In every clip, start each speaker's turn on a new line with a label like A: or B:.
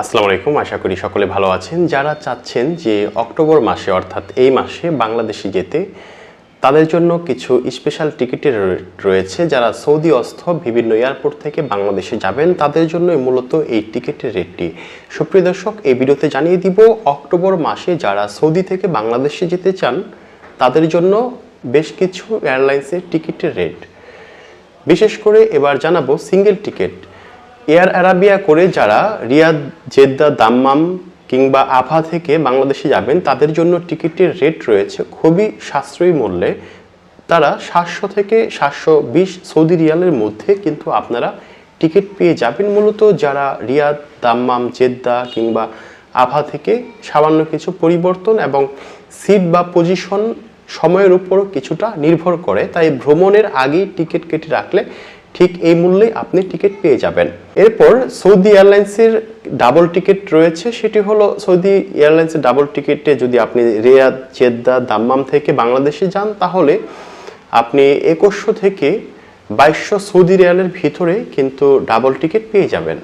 A: আসসালামু আলাইকুম, আশা করি সকলে ভালো আছেন। যারা চাচ্ছেন যে অক্টোবর মাসে, অর্থাৎ এই মাসে বাংলাদেশে যেতে, তাদের জন্য কিছু স্পেশাল টিকিটের রয়েছে। যারা সৌদি অস্থ বিভিন্ন এয়ারপোর্ট থেকে বাংলাদেশে যাবেন, তাদের জন্য মূলত এই টিকিটের রেটটি সুপ্রিয় দর্শক, এই ভিডিওতে জানিয়ে দিব, অক্টোবর মাসে যারা সৌদি থেকে বাংলাদেশে যেতে চান, তাদের জন্য বেশ কিছু এয়ারলাইন্সের টিকিটের রেট বিশেষ করে এবার জানাব সিঙ্গেল টিকিট এয়ার অ্যারাবিয়া করে যারা রিয়াদ, জেদ্দা, দাম্মাম কিংবা আভা থেকে বাংলাদেশে যাবেন, তাদের জন্য টিকিটের রেট রয়েছে খুবই সাশ্রয়ী মূল্যে। তারা সাতশো থেকে সাতশো বিশ সৌদি রিয়ালের মধ্যে কিন্তু আপনারা টিকিট পেয়ে যাবেন। মূলত যারা রিয়াদ, দাম্মাম, জেদ্দা কিংবা আভা থেকে সামান্য কিছু পরিবর্তন এবং সিট বা পজিশন সময়ের উপরও কিছুটা নির্ভর করে। তাই ভ্রমণের আগেই টিকিট কেটে রাখলে ঠিক এই মূল্যে আপনি টিকিট পেয়ে যাবেন। এরপর সৌদি এয়ারলাইন্সের ডাবল টিকিট রয়েছে, সেটি হলো সৌদি এয়ারলাইন্সের ডাবল টিকিটে যদি আপনি রিয়াদ, জেদ্দা, দাম্মাম থেকে বাংলাদেশে যান, তাহলে আপনি একুশশো থেকে বাইশশো সৌদি রিয়ালের ভিতরে কিন্তু ডাবল টিকিট পেয়ে যাবেন।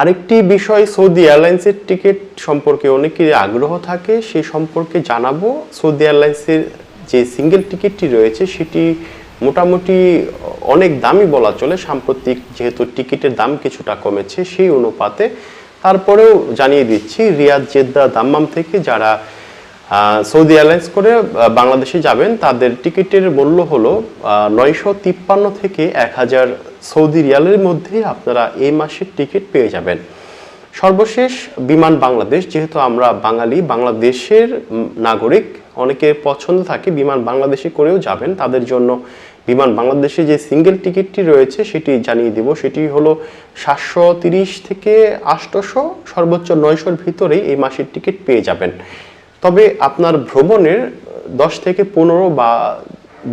A: আরেকটি বিষয়, সৌদি এয়ারলাইন্সের টিকিট সম্পর্কে অনেকেরই আগ্রহ থাকে, সে সম্পর্কে জানাব। সৌদি এয়ারলাইন্সের যে সিঙ্গেল টিকিটটি রয়েছে, সেটি মোটামুটি অনেক দামি বলা চলে, সাম্প্রতিক যেহেতু টিকিটের দাম কিছুটা কমেছে সেই অনুপাতে। তারপরেও জানিয়ে দিচ্ছি, রিয়াদ জেদ্দা দাম্মাম থেকে যারা সৌদি এয়ারলাইন্স করে বাংলাদেশে যাবেন, তাদের টিকিটের মূল্য হলো নয়শো তিপ্পান্ন থেকে এক হাজার সৌদি রিয়ালের মধ্যে আপনারা এই মাসের টিকিট পেয়ে যাবেন। সর্বশেষ বিমান বাংলাদেশ, যেহেতু আমরা বাঙালি, বাংলাদেশের নাগরিক, অনেকে পছন্দ থাকে বিমান বাংলাদেশে করেও যাবেন। তাদের জন্য বিমান বাংলাদেশে যে সিঙ্গেল টিকিটটি রয়েছে, সেটি জানিয়ে দিব। সেটি হলো সাতশো তিরিশ থেকে আটশোশো সর্বোচ্চ নয়শোর ভিতরেই এই মাসের টিকিট পেয়ে যাবেন। তবে আপনার ভ্রমণের দশ থেকে পনেরো বা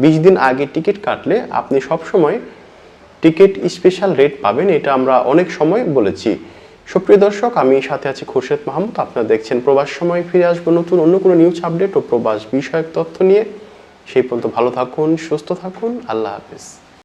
A: বিশ দিন আগে টিকিট কাটলে আপনি সবসময় টিকিট স্পেশাল রেট পাবেন, এটা আমরা অনেক সময় বলেছি। সুপ্রিয় দর্শক, আমি সাথে আছি খুরশেদ মাহমুদ। আপনারা দেখছেন প্রবাস সময় ফিরে আসব নতুন, অন্য কোনো নিউজ আপডেট ও প্রবাস বিষয়ক তথ্য নিয়ে। সেই পর্যন্ত ভালো থাকুন, সুস্থ থাকুন। আল্লাহ হাফিজ।